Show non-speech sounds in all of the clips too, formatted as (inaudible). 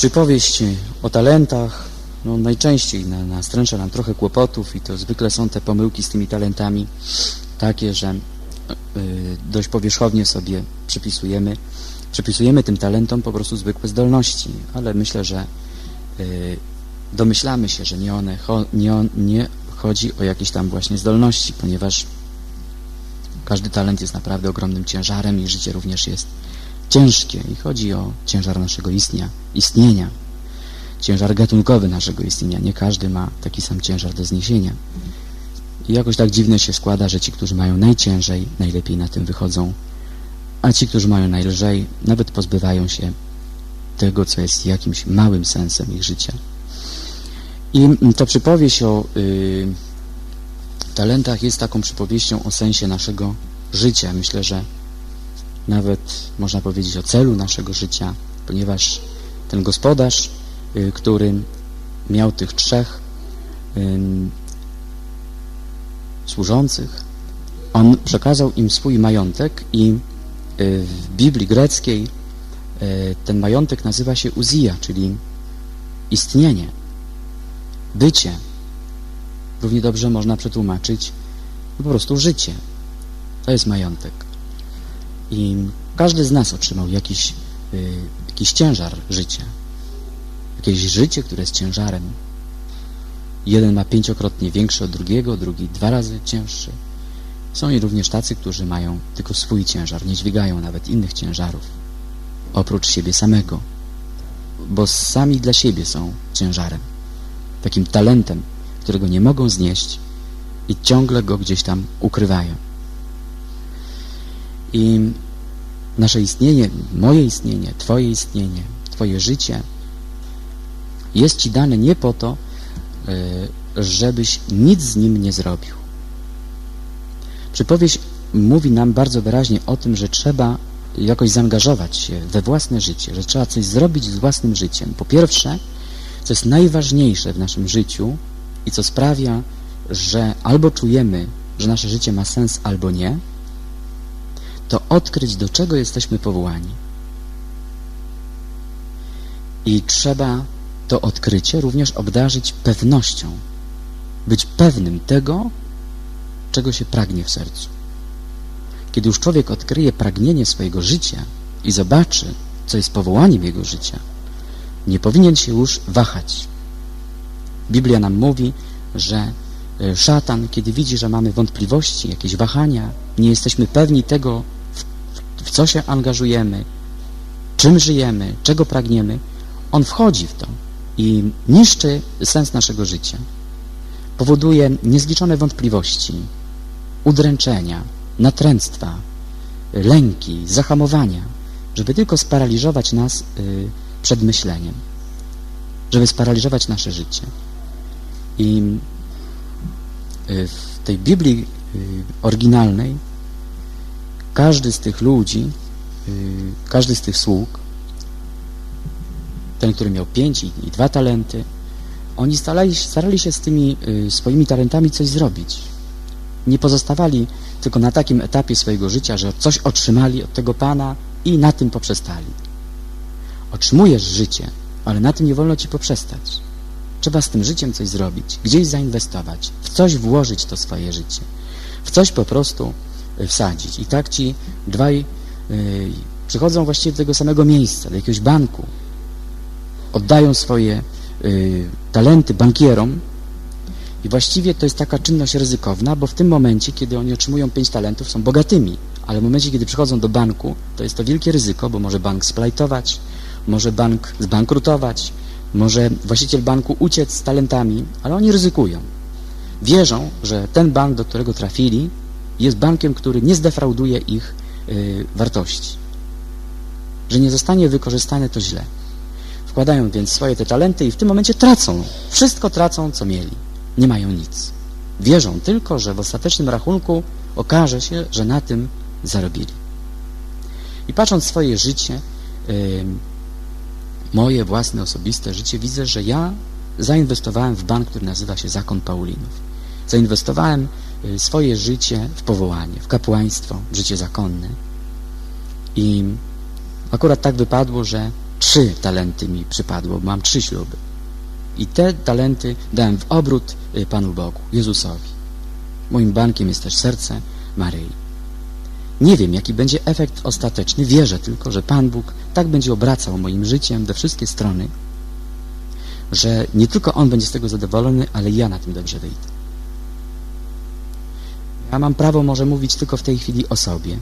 Przypowieść o talentach no, najczęściej na, nastręcza nam trochę kłopotów i to zwykle są te pomyłki z tymi talentami takie, że y, dość powierzchownie sobie przypisujemy, przypisujemy tym talentom po prostu zwykłe zdolności, ale myślę, że y, domyślamy się, że nie one, nie, on, nie chodzi o jakieś tam właśnie zdolności, ponieważ każdy talent jest naprawdę ogromnym ciężarem i życie również jest ciężkie i chodzi o ciężar naszego istnienia, istnienia, ciężar gatunkowy naszego istnienia. Nie każdy ma taki sam ciężar do zniesienia. I jakoś tak dziwnie się składa, że ci, którzy mają najciężej, najlepiej na tym wychodzą, a ci, którzy mają najlżej, nawet pozbywają się tego, co jest jakimś małym sensem ich życia. I to przypowieść o y, talentach jest taką przypowieścią o sensie naszego życia. Myślę, że nawet można powiedzieć o celu naszego życia, ponieważ ten gospodarz, y, który miał tych trzech służących, on przekazał im swój majątek i y, w Biblii greckiej y, ten majątek nazywa się uzija, czyli istnienie, bycie. Równie dobrze można przetłumaczyć po prostu życie. To jest majątek. I każdy z nas otrzymał jakiś, y, jakiś ciężar życia. Jakieś życie, które jest ciężarem. Jeden ma pięciokrotnie większy od drugiego, drugi dwa razy cięższy. Są i również tacy, którzy mają tylko swój ciężar, nie dźwigają nawet innych ciężarów, oprócz siebie samego, bo sami dla siebie są ciężarem, takim talentem, którego nie mogą znieść i ciągle go gdzieś tam ukrywają. I nasze istnienie, moje istnienie, Twoje istnienie, Twoje życie jest Ci dane nie po to, żebyś nic z nim nie zrobił. Przypowieść mówi nam bardzo wyraźnie o tym, że trzeba jakoś zaangażować się we własne życie, że trzeba coś zrobić z własnym życiem. Po pierwsze, co jest najważniejsze w naszym życiu i co sprawia, że albo czujemy, że nasze życie ma sens, albo nie, to odkryć, do czego jesteśmy powołani. I trzeba to odkrycie również obdarzyć pewnością. Być pewnym tego, czego się pragnie w sercu. Kiedy już człowiek odkryje pragnienie swojego życia i zobaczy, co jest powołaniem jego życia, nie powinien się już wahać. Biblia nam mówi, że e, szatan, kiedy widzi, że mamy wątpliwości, jakieś wahania, nie jesteśmy pewni tego, w, co się angażujemy, czym żyjemy, czego pragniemy, on wchodzi w to i niszczy sens naszego życia. Powoduje niezliczone wątpliwości, udręczenia, natręctwa, lęki, zahamowania, żeby tylko sparaliżować nas y, przed myśleniem, żeby sparaliżować nasze życie. I y, w tej Biblii y, oryginalnej każdy z tych ludzi, każdy z tych sług ten, który miał pięć i, i dwa talenty, oni starali, starali się z tymi y, swoimi talentami coś zrobić. Nie pozostawali tylko na takim etapie swojego życia, że coś otrzymali od tego Pana i na tym poprzestali. Otrzymujesz życie, ale na tym nie wolno Ci poprzestać. Trzeba z tym życiem coś zrobić, gdzieś zainwestować, w coś włożyć to swoje życie, w coś po prostu y, wsadzić. I tak Ci dwaj yy, przychodzą właściwie do tego samego miejsca, do jakiegoś banku, oddają swoje y, talenty bankierom i właściwie to jest taka czynność ryzykowna, bo w tym momencie, kiedy oni otrzymują pięć talentów, są bogatymi, ale w momencie, kiedy przychodzą do banku, to jest to wielkie ryzyko, bo może bank splajtować, może bank zbankrutować, może właściciel banku uciec z talentami, ale oni ryzykują. Wierzą, że ten bank, do którego trafili, jest bankiem, który nie zdefrauduje ich y, wartości. Że nie zostanie wykorzystane to źle. Wkładają więc swoje te talenty i w tym momencie tracą. Wszystko tracą, co mieli. Nie mają nic. Wierzą tylko, że w ostatecznym rachunku okaże się, że na tym zarobili. I patrząc swoje życie, yy, moje własne, osobiste życie, widzę, że ja zainwestowałem w bank, który nazywa się Zakon Paulinów. Zainwestowałem swoje życie w powołanie, w kapłaństwo, w życie zakonne. I akurat tak wypadło, że trzy talenty mi przypadło, mam trzy śluby. I te talenty dałem w obrót y, Panu Bogu, Jezusowi. Moim bankiem jest też serce Maryi. Nie wiem, jaki będzie efekt ostateczny. Wierzę tylko, że Pan Bóg tak będzie obracał moim życiem we wszystkie strony, że nie tylko On będzie z tego zadowolony, ale ja na tym dobrze wyjdę. Ja mam prawo może mówić tylko w tej chwili o sobie.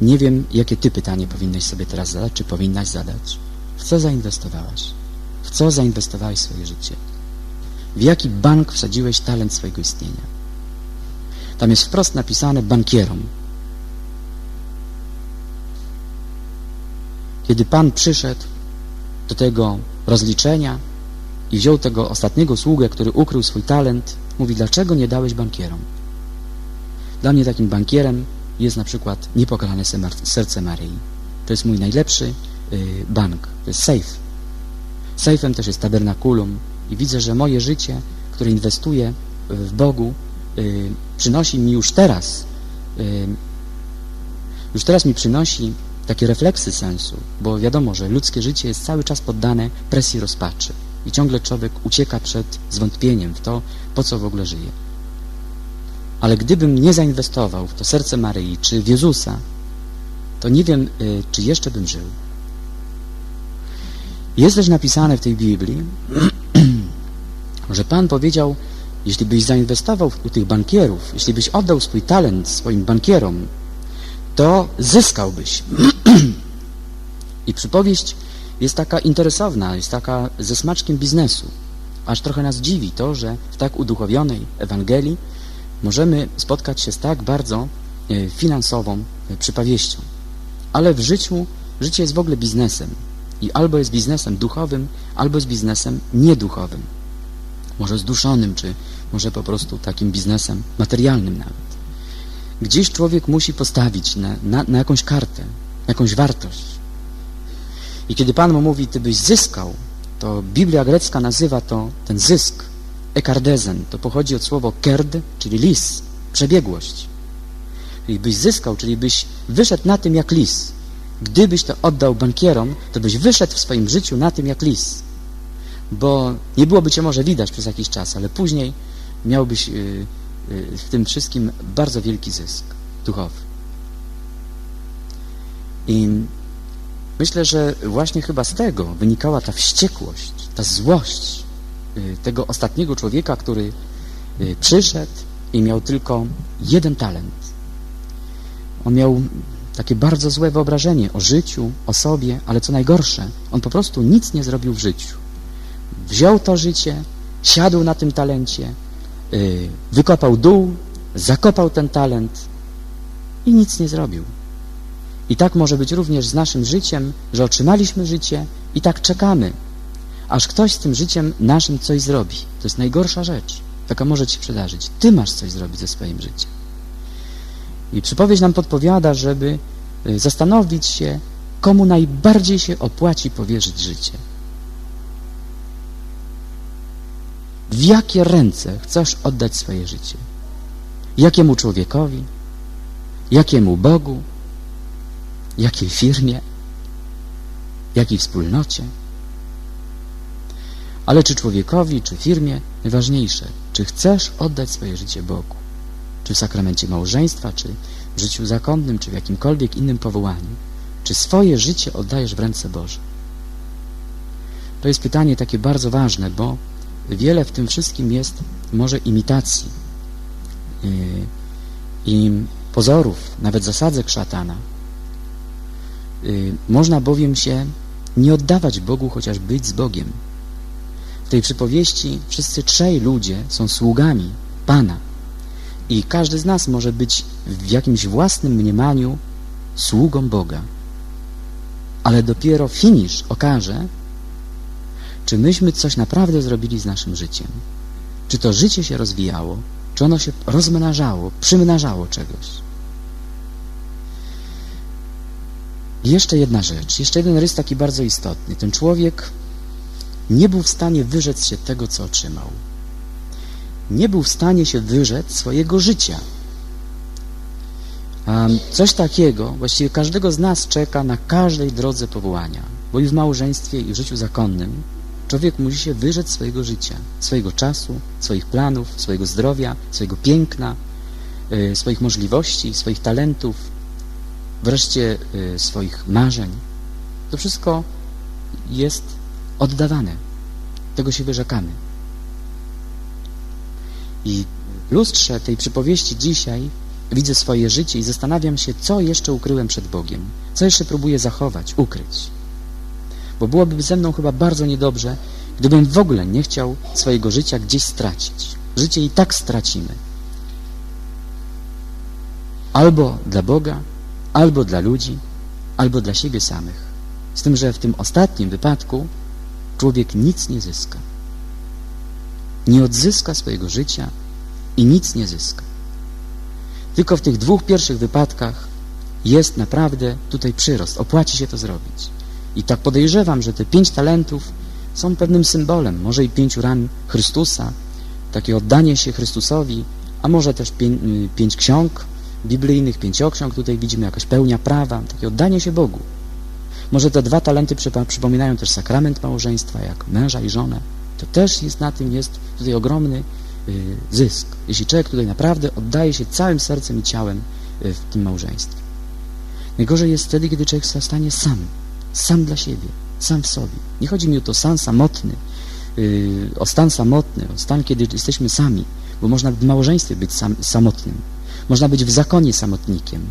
Nie wiem, jakie Ty pytanie powinnaś sobie teraz zadać, czy powinnaś zadać. W co zainwestowałaś? W co zainwestowałeś swoje życie? W jaki bank wsadziłeś talent swojego istnienia? Tam jest wprost napisane bankierom. Kiedy Pan przyszedł do tego rozliczenia i wziął tego ostatniego sługę, który ukrył swój talent, mówi, dlaczego nie dałeś bankierom? Dla mnie takim bankierem jest na przykład niepokalane serce Maryi. To jest mój najlepszy y, bank, to jest safe. Safe'em też jest tabernakulum i widzę, że moje życie, które inwestuję w Bogu, y, przynosi mi już teraz, y, już teraz mi przynosi takie refleksy sensu, bo wiadomo, że ludzkie życie jest cały czas poddane presji rozpaczy i ciągle człowiek ucieka przed zwątpieniem w to, po co w ogóle żyje. Ale gdybym nie zainwestował w to serce Maryi czy w Jezusa, to nie wiem, y, czy jeszcze bym żył. Jest też napisane w tej Biblii, (clears throat) że Pan powiedział, jeśli byś zainwestował u tych bankierów, jeśli byś oddał swój talent swoim bankierom, to zyskałbyś. (clears throat) I przypowieść jest taka interesowna, jest taka ze smaczkiem biznesu. Aż trochę nas dziwi to, że w tak uduchowionej Ewangelii możemy spotkać się z tak bardzo e, finansową e, przypowieścią. Ale w życiu, życie jest w ogóle biznesem. I albo jest biznesem duchowym, albo jest biznesem nieduchowym. Może zduszonym, czy może po prostu takim biznesem materialnym nawet. Gdzieś człowiek musi postawić na, na, na jakąś kartę, jakąś wartość. I kiedy Pan mu mówi, ty byś zyskał, to Biblia grecka nazywa to ten zysk, ekardezen, to pochodzi od słowa kerd, czyli lis, przebiegłość. Czyli byś zyskał, czyli byś wyszedł na tym jak lis. Gdybyś to oddał bankierom, to byś wyszedł w swoim życiu na tym jak lis. Bo nie byłoby cię może widać przez jakiś czas, ale później miałbyś y, y, w tym wszystkim bardzo wielki zysk duchowy. I myślę, że właśnie chyba z tego wynikała ta wściekłość, ta złość tego ostatniego człowieka, który przyszedł i miał tylko jeden talent. On miał takie bardzo złe wyobrażenie o życiu, o sobie, ale co najgorsze, on po prostu nic nie zrobił w życiu. Wziął to życie, siadł na tym talencie, yy, wykopał dół, zakopał ten talent i nic nie zrobił. I tak może być również z naszym życiem, że otrzymaliśmy życie i tak czekamy, aż ktoś z tym życiem naszym coś zrobi. To jest najgorsza rzecz, jaka może Ci przydarzyć. Ty masz coś zrobić ze swoim życiem. I przypowieść nam podpowiada, żeby y, zastanowić się, komu najbardziej się opłaci powierzyć życie. W jakie ręce chcesz oddać swoje życie? Jakiemu człowiekowi? Jakiemu Bogu? Jakiej firmie? Jakiej wspólnocie? Ale czy człowiekowi, czy firmie? Najważniejsze, czy chcesz oddać swoje życie Bogu? czy w sakramencie małżeństwa, czy w życiu zakonnym, czy w jakimkolwiek innym powołaniu, czy swoje życie oddajesz w ręce Boże? To jest pytanie takie bardzo ważne, bo wiele w tym wszystkim jest może imitacji yy, i pozorów, nawet zasadzek szatana. Yy, można bowiem się nie oddawać Bogu, chociaż być z Bogiem. W tej przypowieści wszyscy trzej ludzie są sługami Pana. I każdy z nas może być w jakimś własnym mniemaniu sługą Boga. Ale dopiero finisz okaże, czy myśmy coś naprawdę zrobili z naszym życiem. Czy to życie się rozwijało, czy ono się rozmnażało, przymnażało czegoś. Jeszcze jedna rzecz, jeszcze jeden rys taki bardzo istotny. Ten człowiek nie był w stanie wyrzec się tego, co otrzymał nie był w stanie się wyrzec swojego życia. Coś takiego właściwie każdego z nas czeka na każdej drodze powołania. Bo i w małżeństwie, i w życiu zakonnym człowiek musi się wyrzec swojego życia, swojego czasu, swoich planów, swojego zdrowia, swojego piękna, y, swoich możliwości, swoich talentów, wreszcie y, swoich marzeń. To wszystko jest oddawane. Tego się wyrzekamy. I w lustrze tej przypowieści dzisiaj widzę swoje życie i zastanawiam się, co jeszcze ukryłem przed Bogiem, co jeszcze próbuję zachować, ukryć. Bo byłoby ze mną chyba bardzo niedobrze, gdybym w ogóle nie chciał swojego życia gdzieś stracić. Życie i tak stracimy. Albo dla Boga, albo dla ludzi, albo dla siebie samych. Z tym, że w tym ostatnim wypadku człowiek nic nie zyska. Nie odzyska swojego życia i nic nie zyska. Tylko w tych dwóch pierwszych wypadkach jest naprawdę tutaj przyrost. Opłaci się to zrobić. I tak podejrzewam, że te pięć talentów są pewnym symbolem, może i pięciu ran Chrystusa, takie oddanie się Chrystusowi, a może też pię y, pięć ksiąg biblijnych, pięcioksiąg, tutaj widzimy jakaś pełnia prawa, takie oddanie się Bogu. Może te dwa talenty przypominają też sakrament małżeństwa, jak męża i żonę. To też jest na tym, jest tutaj ogromny y, zysk. Jeśli człowiek tutaj naprawdę oddaje się całym sercem i ciałem y, w tym małżeństwie. Najgorzej jest wtedy, kiedy człowiek zostanie sam, sam dla siebie, sam w sobie. Nie chodzi mi o to sam samotny, y, o stan samotny, o stan, kiedy jesteśmy sami, bo można w małżeństwie być sam, samotnym. Można być w zakonie samotnikiem,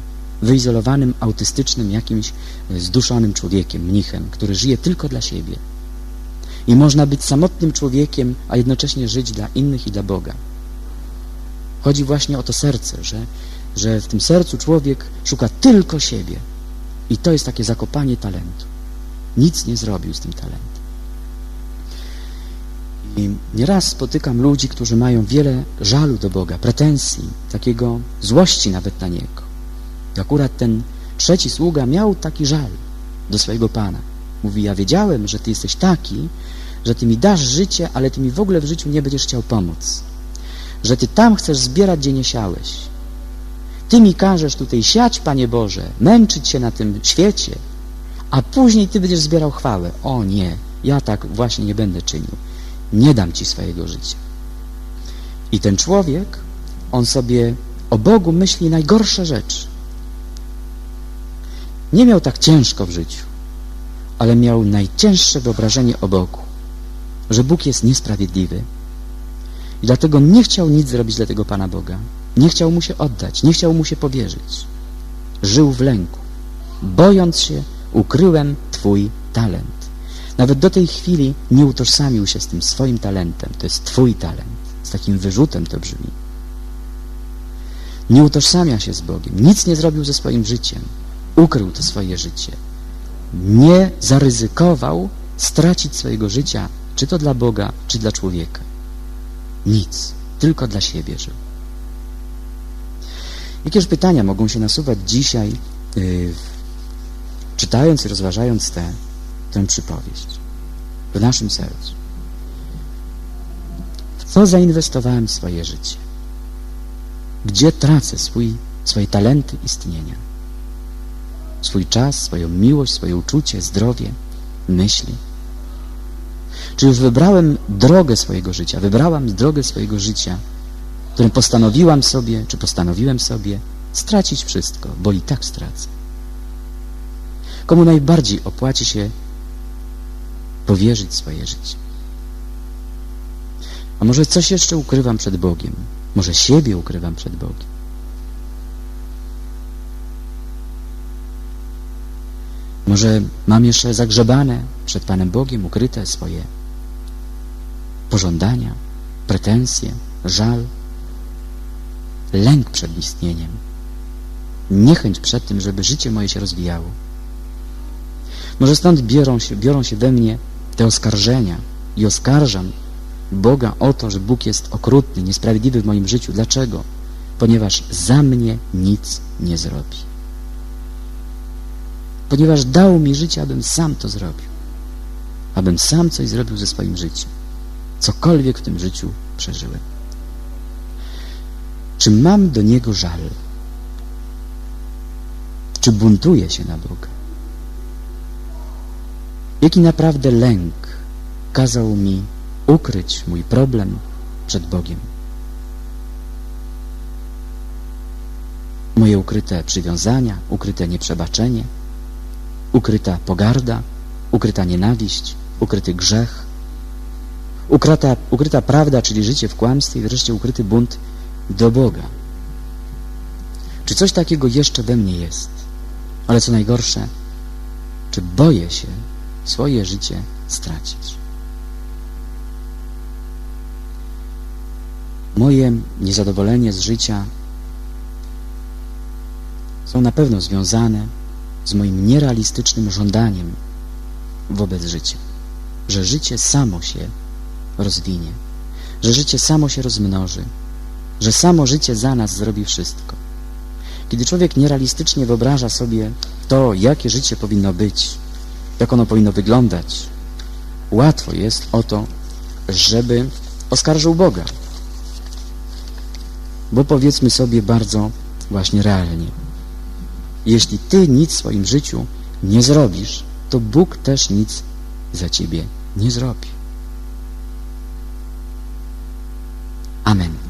wyizolowanym, autystycznym, jakimś zduszonym człowiekiem, mnichem, który żyje tylko dla siebie. I można być samotnym człowiekiem, a jednocześnie żyć dla innych i dla Boga. Chodzi właśnie o to serce, że, że w tym sercu człowiek szuka tylko siebie. I to jest takie zakopanie talentu. Nic nie zrobił z tym talentem. I nieraz spotykam ludzi, którzy mają wiele żalu do Boga, pretensji, takiego złości nawet na Niego. I akurat ten trzeci sługa miał taki żal do swojego Pana. Mówi, ja wiedziałem, że Ty jesteś taki, że Ty mi dasz życie, ale Ty mi w ogóle w życiu nie będziesz chciał pomóc. Że Ty tam chcesz zbierać, gdzie nie siałeś. Ty mi każesz tutaj siać, Panie Boże, męczyć się na tym świecie, a później Ty będziesz zbierał chwałę. O nie, ja tak właśnie nie będę czynił. Nie dam Ci swojego życia. I ten człowiek, on sobie o Bogu myśli najgorsze rzeczy. Nie miał tak ciężko w życiu, ale miał najcięższe wyobrażenie o Bogu, że Bóg jest niesprawiedliwy. I dlatego nie chciał nic zrobić dla tego Pana Boga. Nie chciał mu się oddać, nie chciał mu się powierzyć. Żył w lęku. Bojąc się, ukryłem Twój talent. Nawet do tej chwili nie utożsamił się z tym swoim talentem. To jest Twój talent. Z takim wyrzutem to brzmi. Nie utożsamia się z Bogiem. Nic nie zrobił ze swoim życiem. Ukrył to swoje życie. Nie zaryzykował stracić swojego życia, czy to dla Boga, czy dla człowieka. Nic. Tylko dla siebie żył. Jakież pytania mogą się nasuwać dzisiaj, yy, czytając i rozważając tę, tę przypowieść w naszym sercu? W co zainwestowałem swoje życie? Gdzie tracę swój, swoje talenty istnienia? Swój czas, swoją miłość, swoje uczucie, zdrowie, myśli? Czy już wybrałem drogę swojego życia, wybrałam drogę swojego życia, którym postanowiłam sobie, czy postanowiłem sobie stracić wszystko, bo i tak stracę. Komu najbardziej opłaci się powierzyć swoje życie? A może coś jeszcze ukrywam przed Bogiem? Może siebie ukrywam przed Bogiem? Może mam jeszcze zagrzebane przed Panem Bogiem ukryte swoje pożądania, pretensje, żal, lęk przed istnieniem, niechęć przed tym, żeby życie moje się rozwijało. Może stąd biorą się, biorą się we mnie te oskarżenia i oskarżam Boga o to, że Bóg jest okrutny, niesprawiedliwy w moim życiu. Dlaczego? Ponieważ za mnie nic nie zrobi. Ponieważ dał mi życie, abym sam to zrobił. Abym sam coś zrobił ze swoim życiem. Cokolwiek w tym życiu przeżyłem. Czy mam do Niego żal? Czy buntuję się na Boga? Jaki naprawdę lęk kazał mi ukryć mój problem przed Bogiem. Moje ukryte przywiązania, ukryte nieprzebaczenie, ukryta pogarda, ukryta nienawiść, ukryty grzech, ukryta, ukryta prawda, czyli życie w kłamstwie i wreszcie ukryty bunt do Boga. Czy coś takiego jeszcze we mnie jest? Ale co najgorsze, czy boję się swoje życie stracić? Moje niezadowolenie z życia są na pewno związane z moim nierealistycznym żądaniem wobec życia, że życie samo się rozwinie, że życie samo się rozmnoży, że samo życie za nas zrobi wszystko. Kiedy człowiek nierealistycznie wyobraża sobie to, jakie życie powinno być, jak ono powinno wyglądać, łatwo jest o to, żeby oskarżył Boga. Bo powiedzmy sobie bardzo właśnie realnie. Jeśli Ty nic w swoim życiu nie zrobisz, to Bóg też nic za Ciebie nie zrobi. Amen.